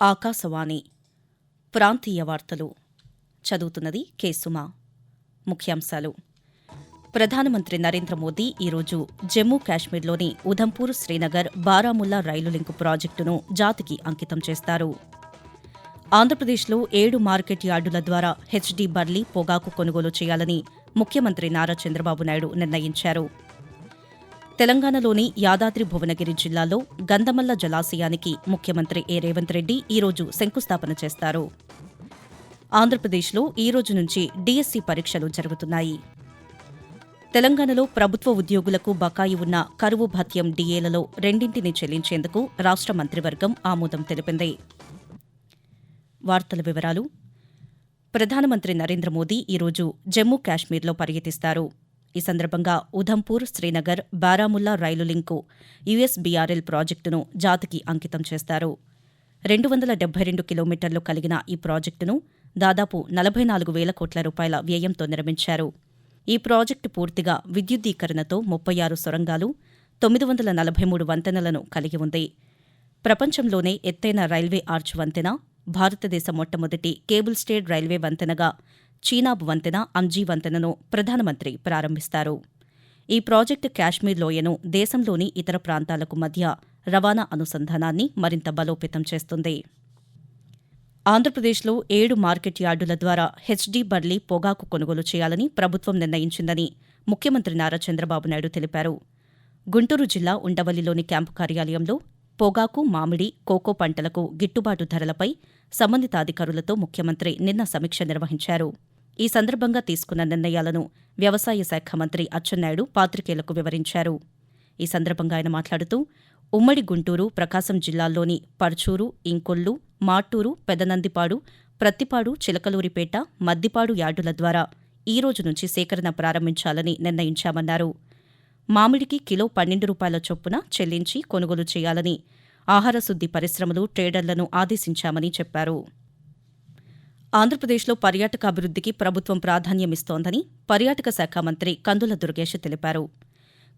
ఆకాశవాణి ప్రాంతీయ వార్తలు. చదువుతున్నది కె. సుమా. ముఖ్యాంశాలు. ప్రధానమంత్రి నరేంద్ర మోదీ ఈరోజు జమ్మూ కాశ్మీర్లోని ఉధంపూర్ శ్రీనగర్ బారాముల్లా రైలు లింకు ప్రాజెక్టును జాతికి అంకితం చేస్తారు. ఆంధ్రప్రదేశ్లో ఏడు మార్కెట్ యార్డుల ద్వారా హెచ్డీ బర్లీ పొగాకు కొనుగోలు చేయాలని ముఖ్యమంత్రి నారా చంద్రబాబు నాయుడు నిర్ణయించారు. తెలంగాణలోని యాదాద్రి భువనగిరి జిల్లాలో గంధమల్ల జలాశయానికి ముఖ్యమంత్రి ఏ. రేవంత్ రెడ్డి ఈరోజు శంకుస్థాపన చేస్తారు. ఆంధ్రప్రదేశ్లో ఈ రోజు నుంచి డీఎస్సీ పరీక్షలు జరుగుతున్నాయి. తెలంగాణలో ప్రభుత్వ ఉద్యోగులకు బకాయి ఉన్న కరువు భత్యం డీఏలలో రెండింటిని చెల్లించేందుకు రాష్ట్ర మంత్రివర్గం ఆమోదం తెలిపింది. వార్తల వివరాలు. ప్రధానమంత్రి నరేంద్ర మోదీ ఈరోజు జమ్మూ కాశ్మీర్లో పర్యటిస్తారు. ఈ సందర్భంగా ఉధంపూర్ శ్రీనగర్ బారాముల్లా రైలు లింకు యుఎస్బీఆర్ఎల్ ప్రాజెక్టును జాతికి అంకితం చేస్తారు. రెండు వందల డెబ్బై రెండు కిలోమీటర్లు కలిగిన ఈ ప్రాజెక్టును దాదాపు నలభై నాలుగు వేల కోట్ల రూపాయల వ్యయంతో నిర్మించారు. ఈ ప్రాజెక్టు పూర్తిగా విద్యుద్దీకరణతో ముప్పై ఆరు సొరంగాలు తొమ్మిది వందల నలభై మూడు వంతెనలను కలిగి ఉంది. ప్రపంచంలోనే ఎత్తైన రైల్వే ఆర్చ్ వంతెన భారతదేశ మొట్టమొదటి కేబుల్ స్టేడ్ రైల్వే వంతెనగా చీనాబ్ వంతెన అంజీ వంతెనను ప్రధానమంత్రి ప్రారంభిస్తారు. ఈ ప్రాజెక్టు కాశ్మీర్ లోయను దేశంలోని ఇతర ప్రాంతాలకు మధ్య రవాణా అనుసంధానాన్ని మరింత బలోపేతం చేస్తుంది. ఆంధ్రప్రదేశ్లో ఏడు మార్కెట్ యార్డుల ద్వారా హెచ్డీ బర్లీ పొగాకు కొనుగోలు చేయాలని ప్రభుత్వం నిర్ణయించిందని ముఖ్యమంత్రి నారా చంద్రబాబు నాయుడు తెలిపారు. గుంటూరు జిల్లా ఉండవల్లిలోని క్యాంపు కార్యాలయంలో పొగాకు మామిడి కోకో పంటలకు గిట్టుబాటు ధరలపై సంబంధిత అధికారులతో ముఖ్యమంత్రి నిన్న సమీక్ష నిర్వహించారు. ఈ సందర్భంగా తీసుకున్న నిర్ణయాలను వ్యవసాయ శాఖ మంత్రి అచ్చెన్నాయుడు పాత్రికేయులకు వివరించారు. ఈ సందర్భంగా ఆయన మాట్లాడుతూ ఉమ్మడి గుంటూరు ప్రకాశం జిల్లాల్లోని పర్చూరు ఇంకొల్లు మాటూరు పెదనందిపాడు ప్రత్తిపాడు చిలకలూరిపేట మద్దిపాడు యార్డుల ద్వారా ఈ రోజు నుంచి సేకరణ ప్రారంభించాలని నిర్ణయించామన్నారు. మామిడికి కిలో పన్నెండు రూపాయల చొప్పున చెల్లించి కొనుగోలు చేయాలని ఆహార శుద్ది పరిశ్రమలు ట్రేడర్లను ఆదేశించామని చెప్పారు. ఆంధ్రప్రదేశ్లో పర్యాటక అభివృద్ధికి ప్రభుత్వం ప్రాధాన్యమిస్తోందని పర్యాటక శాఖ మంత్రి కందుల దుర్గేష్ తెలిపారు.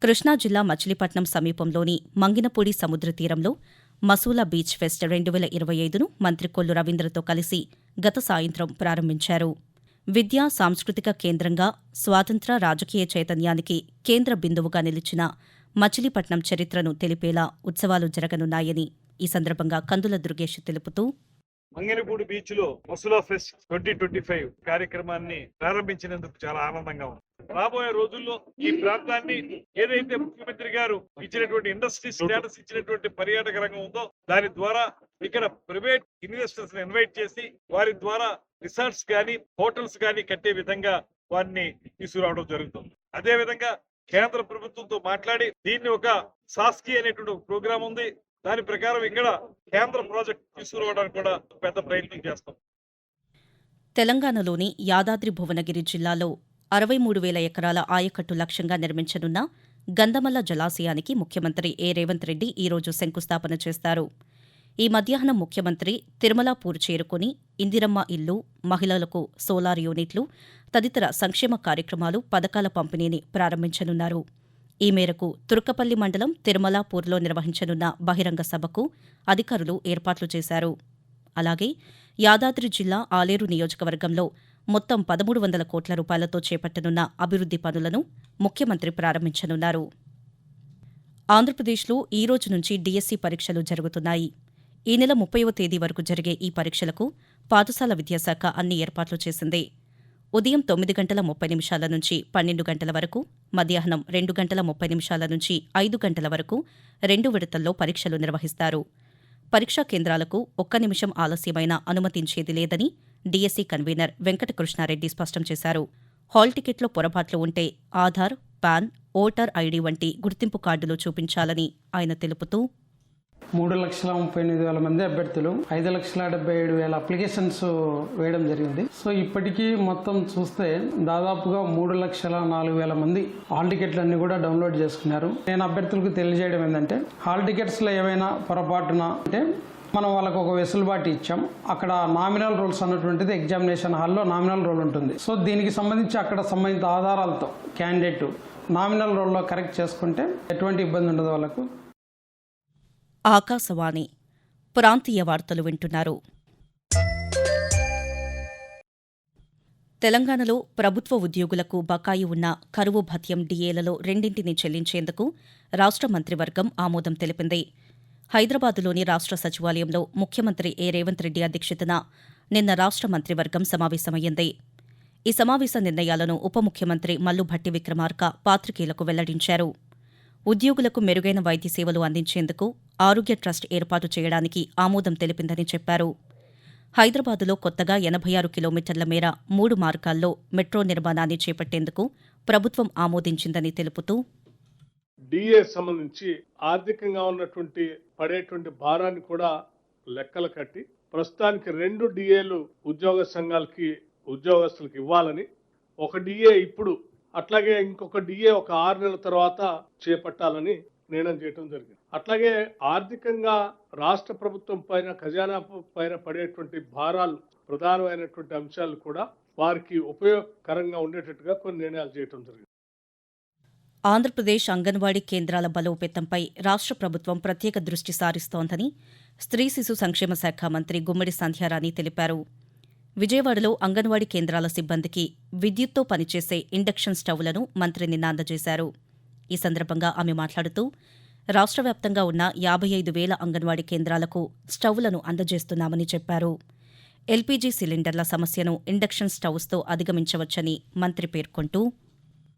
కృష్ణా జిల్లా మచిలీపట్నం సమీపంలోని మంగినపూడి సముద్ర తీరంలో మసూలా బీచ్ ఫెస్ట్ రెండు వేల ఇరవై ఐదును మంత్రి కొల్లు రవీంద్రతో కలిసి గత సాయంత్రం ప్రారంభించారు. విద్యా సాంస్కృతిక కేంద్రంగా స్వాతంత్ర రాజకీయ చైతన్యానికి కేంద్ర బిందువుగా నిలిచిన మచిలీపట్నం చరిత్రను తెలిపేలా ఉత్సవాలు జరగనున్నాయని ఈ సందర్భంగా కందుల దుర్గేష్ తెలుపుతూ మంగనపూడి బీచ్లో Masula fest twenty twenty five కార్యక్రమాన్ని ప్రారంభించినందుకు చాలా ఆనందంగా ఉంది. రాబోయే రోజుల్లో ఈ ప్రాంతాన్ని ఏదైతే ముఖ్యమంత్రి గారు ఇచ్చినటువంటి ఇండస్ట్రీ స్టేటస్ ఇచ్చినటువంటి పర్యాటక రంగం ఉందో దాని ద్వారా ఇక్కడ ప్రైవేట్ ఇన్వెస్టర్స్ ఇన్వైట్ చేసి వారి ద్వారా రిసార్ట్స్ కానీ హోటల్స్ కానీ కట్టే విధంగా వారిని తీసుకురావడం జరుగుతుంది. అదే విధంగా కేంద్ర ప్రభుత్వంతో మాట్లాడి దీన్ని ఒక సాస్కి అనేటువంటి ప్రోగ్రామ్ ఉంది. దాని ప్రకారం ఇక్కడ కేంద్ర ప్రాజెక్ట్ తీసుకురావడానికి కూడా పెద్ద ప్రయత్నం చేస్తాం. తెలంగాణలోని యాదాద్రి భువనగిరి జిల్లాలో అరవై మూడు వేల ఎకరాల ఆయకట్టు లక్ష్యంగా నిర్మించనున్న గంధమల్ల జలాశయానికి ముఖ్యమంత్రి ఏ. రేవంత్ రెడ్డి ఈరోజు శంకుస్థాపన చేస్తారు. ఈ మధ్యాహ్నం ముఖ్యమంత్రి తిరుమలాపూర్ చేరుకుని ఇందిరమ్మ ఇల్లు మహిళలకు సోలార్ యూనిట్లు తదితర సంక్షేమ కార్యక్రమాలు పథకాల పంపిణీని ప్రారంభించనున్నారు. ఈ మేరకు తుర్కపల్లి మండలం తిరుమలాపూర్లో నిర్వహించనున్న బహిరంగ సభకు అధికారులు ఏర్పాట్లు చేశారు. అలాగే యాదాద్రి జిల్లా ఆలేరు నియోజకవర్గంలో మొత్తం పదమూడు వందల కోట్ల రూపాయలతో చేపట్టనున్న అభివృద్ది పనులను ముఖ్యమంత్రి ప్రారంభించనున్నారు. ఆంధ్రప్రదేశ్లో ఈ రోజు నుంచి డీఎస్సీ పరీక్షలు జరుగుతున్నాయి. ఈ నెల ముప్పైవ తేదీ వరకు జరిగే ఈ పరీక్షలకు పాఠశాల విద్యాశాఖ అన్ని ఏర్పాట్లు చేసింది. ఉదయం తొమ్మిది గంటల ముప్పై నిమిషాల నుంచి పన్నెండు గంటల వరకు మధ్యాహ్నం రెండు గంటల ముప్పై నిమిషాల నుంచి ఐదు గంటల వరకు రెండు విడతల్లో పరీక్షలు నిర్వహిస్తారు. పరీక్షా కేంద్రాలకు ఒక్క నిమిషం ఆలస్యమైనా అనుమతించేది లేదని డీఎస్సీ కన్వీనర్ వెంకటకృష్ణారెడ్డి స్పష్టం చేశారు. హాల్ టికెట్లో పొరపాట్లు ఉంటే ఆధార్ పాన్ ఓటర్ ఐడీ వంటి గుర్తింపు కార్డులు చూపించాలని ఆయన తెలుపుతూ మూడు లక్షల ముప్పై ఎనిమిది వేల మంది అభ్యర్థులు ఐదు లక్షల డెబ్బై ఏడు వేల అప్లికేషన్స్ వేయడం జరిగింది. సో ఇప్పటికీ మొత్తం చూస్తే దాదాపుగా మూడు లక్షల నాలుగు వేల మంది హాల్ టికెట్లు కూడా డౌన్లోడ్ చేసుకున్నారు. నేను అభ్యర్థులకు తెలియజేయడం ఏంటంటే హాల్ టికెట్స్లో ఏమైనా పొరపాటున అంటే మనం వాళ్ళకు ఒక వెసులుబాటు ఇచ్చాం. అక్కడ నామినల్ రోల్స్ అన్నటువంటిది ఎగ్జామినేషన్ హాల్లో నామినల్ రోల్ ఉంటుంది. సో దీనికి సంబంధించి అక్కడ సంబంధిత ఆధారాలతో క్యాండిడేట్ నామినల్ రోల్లో కరెక్ట్ చేసుకుంటే ఎటువంటి ఇబ్బంది ఉండదు వాళ్ళకు. ఆకాశవాణి ప్రాంతీయ వార్తలు వింటున్నారు. తెలంగాణలో ప్రభుత్వ ఉద్యోగులకు బకాయి ఉన్న కరువు భత్యం డిఏలలో రెండింటిని చెల్లించేందుకు రాష్ట్ర మంత్రివర్గం ఆమోదం తెలిపింది. హైదరాబాదులోని రాష్ట్ర సచివాలయంలో ముఖ్యమంత్రి ఏ. రేవంత్ రెడ్డి అధ్యక్షతన నిన్న రాష్ట్ర మంత్రివర్గం సమావేశమైంది. ఈ సమావేశ నిర్ణయాలను ఉప ముఖ్యమంత్రి మల్లుభట్టి విక్రమార్క పాత్రికేయులకు వెల్లడించారు. ఉద్యోగులకు మెరుగైన వైద్య సేవలు అందించేందుకు ఆరోగ్య ట్రస్ట్ ఏర్పాటు చేయడానికి ఆమోదం తెలిపిందని చెప్పారు. హైదరాబాదులో కొత్తగా ఎనభై ఆరు కిలోమీటర్ల మేర మూడు మార్గాల్లో మెట్రో నిర్మాణాన్ని చేపట్టేందుకు ప్రభుత్వం ఆమోదించిందని తెలుపుతూ డిఏ సంబంధించి ఆర్థికంగా ఉన్నటువంటి పడేటువంటి భారాన్ని కూడా లెక్కలు కట్టి ప్రస్తుతానికి రెండు డిఏలు ఉద్యోగ సంఘాలకి ఉద్యోగస్తులకు ఇవ్వాలని ఒక డిఏ ఇప్పుడు అట్లాగే ఇంకొక డిఏ ఒక ఆరు నెలల తర్వాత చేపట్టాలని నిర్ణయం చేయడం జరిగింది. అట్లాగే ఆర్థికంగా రాష్ట్ర ప్రభుత్వం పైన ఖజానా పైన పడేటువంటి భారాలు ప్రధానమైనటువంటి అంశాలు కూడా వారికి ఉపయోగకరంగా ఉండేటట్టుగా కొన్ని నిర్ణయాలు చేయడం జరిగింది. ఆంధ్రప్రదేశ్ అంగన్వాడీ కేంద్రాల బలోపేతంపై రాష్ట్ర ప్రభుత్వం ప్రత్యేక దృష్టి సారిస్తోందని స్త్రీ శిశు సంక్షేమ శాఖ మంత్రి గుమ్మడి సంధ్యారాణి తెలిపారు. విజయవాడలో అంగన్వాడీ కేంద్రాల సిబ్బందికి విద్యుత్తో పనిచేసే ఇండక్షన్ స్టవ్లను మంత్రి నిన్న అందజేశారు ఈ సందర్భంగా ఆమె మాట్లాడుతూ రాష్ట్ర వ్యాప్తంగా ఉన్న యాభై ఐదు వేల అంగన్వాడీ కేంద్రాలకు స్టవ్లను అందజేస్తున్నామని చెప్పారు. ఎల్పీజీ సిలిండర్ల సమస్యను ఇండక్షన్ స్టవ్స్తో అధిగమించవచ్చని మంత్రి పేర్కొంటూ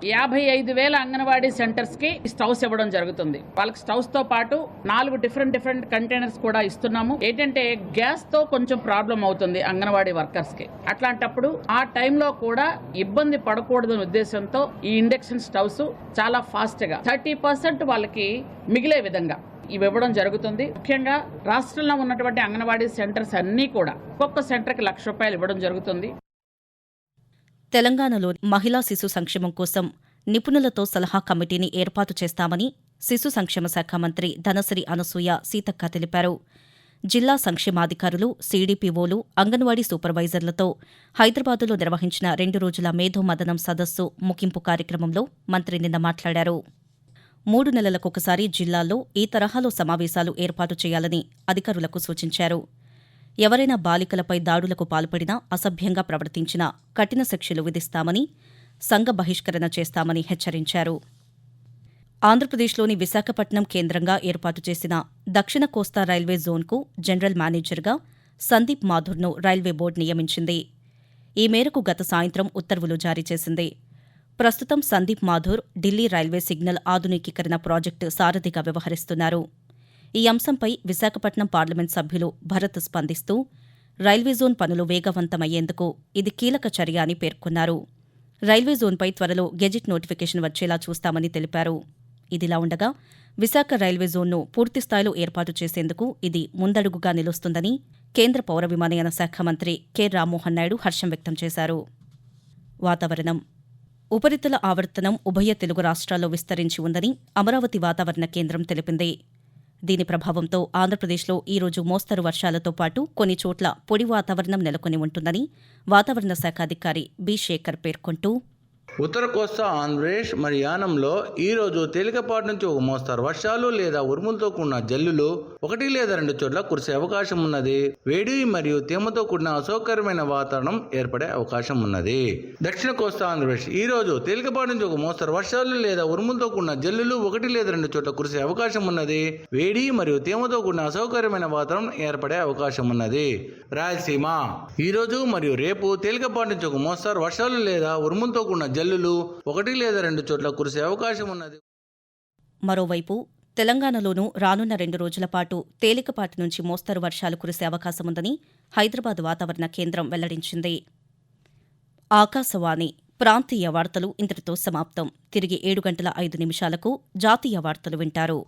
యాభై ఐదు వేల అంగన్వాడీ సెంటర్స్కి స్టవ్స్ ఇవ్వడం జరుగుతుంది. వాళ్ళకి స్టవ్స్తో పాటు నాలుగు డిఫరెంట్ డిఫరెంట్ కంటైనర్స్ కూడా ఇస్తున్నాము. ఏంటంటే గ్యాస్తో కొంచెం ప్రాబ్లం అవుతుంది అంగన్వాడీ వర్కర్స్కి అట్లాంటప్పుడు ఆ టైంలో కూడా ఇబ్బంది పడకూడదనే ఉద్దేశంతో ఈ ఇండక్షన్ స్టవ్స్ చాలా ఫాస్ట్గా థర్టీ పర్సెంట్ వాళ్ళకి మిగిలే విధంగా ఇవి ఇవ్వడం జరుగుతుంది. ముఖ్యంగా రాష్ట్రంలో ఉన్నటువంటి అంగన్వాడీ సెంటర్స్ అన్నీ కూడా ఒక్కొక్క సెంటర్కి లక్ష రూపాయలు ఇవ్వడం జరుగుతుంది. తెలంగాణలో మహిళా శిశు సంక్షేమం కోసం నిపుణులతో సలహా కమిటీని ఏర్పాటు చేస్తామని శిశు సంక్షేమ శాఖ మంత్రి ధనశ్రీ అనసూయ సీతక్క తెలిపారు. జిల్లా సంక్షేమాధికారులు సీడీపీఓలు అంగన్వాడీ సూపర్వైజర్లతో హైదరాబాదులో నిర్వహించిన రెండు రోజుల మేధో మదనం సదస్సు ముగింపు కార్యక్రమంలో మంత్రి నిన్న మాట్లాడారు. మూడు నెలలకొకసారి జిల్లాల్లో ఈ తరహాలో సమావేశాలు ఏర్పాటు చేయాలని అధికారులకు సూచించారు. ఎవరైనా బాలికలపై దాడులకు పాల్పడినా అసభ్యంగా ప్రవర్తించినా కఠిన శిక్షలు విధిస్తామని సంఘ బహిష్కరణ చేస్తామని హెచ్చరించారు. ఆంధ్రప్రదేశ్లోని విశాఖపట్నం కేంద్రంగా ఏర్పాటు చేసిన దక్షిణ కోస్తా రైల్వే జోన్కు జనరల్ మేనేజర్గా సందీప్ మాథుర్ను రైల్వే బోర్డు నియమించింది. ఈ మేరకు గత సాయంత్రం ఉత్తర్వులు జారీ చేసింది. ప్రస్తుతం సందీప్ మాధుర్ ఢిల్లీ రైల్వే సిగ్నల్ ఆధునికీకరణ ప్రాజెక్టు సారథిగా వ్యవహరిస్తున్నారు. ఈ అంశంపై విశాఖపట్నం పార్లమెంట్ సభ్యులు భరత్ స్పందిస్తూ రైల్వే జోన్ పనులు వేగవంతమయ్యేందుకు ఇది కీలక చర్య అని పేర్కొన్నారు. రైల్వే జోన్పై త్వరలో గెజిట్ నోటిఫికేషన్ వచ్చేలా చూస్తామని తెలిపారు. ఇదిలా ఉండగా విశాఖ రైల్వే జోన్ను పూర్తిస్థాయిలో ఏర్పాటు చేసేందుకు ఇది ముందడుగుగా నిలుస్తుందని కేంద్ర పౌర విమానయాన శాఖ మంత్రి కె. రామ్మోహన్ నాయుడు హర్షం వ్యక్తం చేశారు. వాతావరణం. ఉపరితల ఆవర్తనం ఉభయ తెలుగు రాష్ట్రాల్లో విస్తరించి ఉందని అమరావతి వాతావరణ కేంద్రం తెలిపింది. దీని ప్రభావంతో ఆంధ్రప్రదేశ్లో ఈ రోజు మోస్తరు వర్షాలతో పాటు కొన్ని చోట్ల పొడి వాతావరణం నెలకొని ఉంటుందని వాతావరణ శాఖ అధికారి బి శేఖర్ పేర్కొంటూ ఉత్తర కోస్తా ఆంధ్రప్రదేశ్ మరి యానంలో ఈ రోజు తేలికపాటి నుంచి ఒక మోస్తారు. వర్షాలు లేదా ఉరుములతో కూడిన జల్లులు ఒకటి లేదా రెండు చోట్ల కురిసే అవకాశం ఉన్నది. వేడి మరియు తేమతో కూడిన అసౌకర్యమైన వాతావరణం ఏర్పడే అవకాశం ఉన్నది. దక్షిణ కోస్తా ఆంధ్రప్రదేశ్ ఈ రోజు తేలికపాటి నుంచి ఒక మోస్తారు. వర్షాలు లేదా ఉరుములతో కూడిన జల్లులు ఒకటి లేదా రెండు చోట్ల కురిసే అవకాశం ఉన్నది. వేడి మరియు తేమతో కూడిన అసౌకర్యమైన వాతావరణం ఏర్పడే అవకాశం ఉన్నది. రాయలసీమ ఈ రోజు మరియు రేపు తేలికపాటి నుంచి ఒక మోస్తారు. వర్షాలు లేదా ఉరుములతో కూడిన జల్లు జల్లులు ఒకటి లేదా రెండు చోట్ల కురిసే అవకాశం ఉన్నది. మరోవైపు తెలంగాణలోనూ రానున్న రెండు రోజుల పాటు తేలికపాటి నుంచి మోస్తరు వర్షాలు కురిసే అవకాశముందని హైదరాబాద్ వాతావరణ కేంద్రం వెల్లడించింది. ఆకాశవాణి ప్రాంతీయ వార్తలు ఇంతటితో సమాప్తం. తిరిగి ఏడు గంటల ఐదు నిమిషాలకు జాతీయ వార్తలు వింటారు.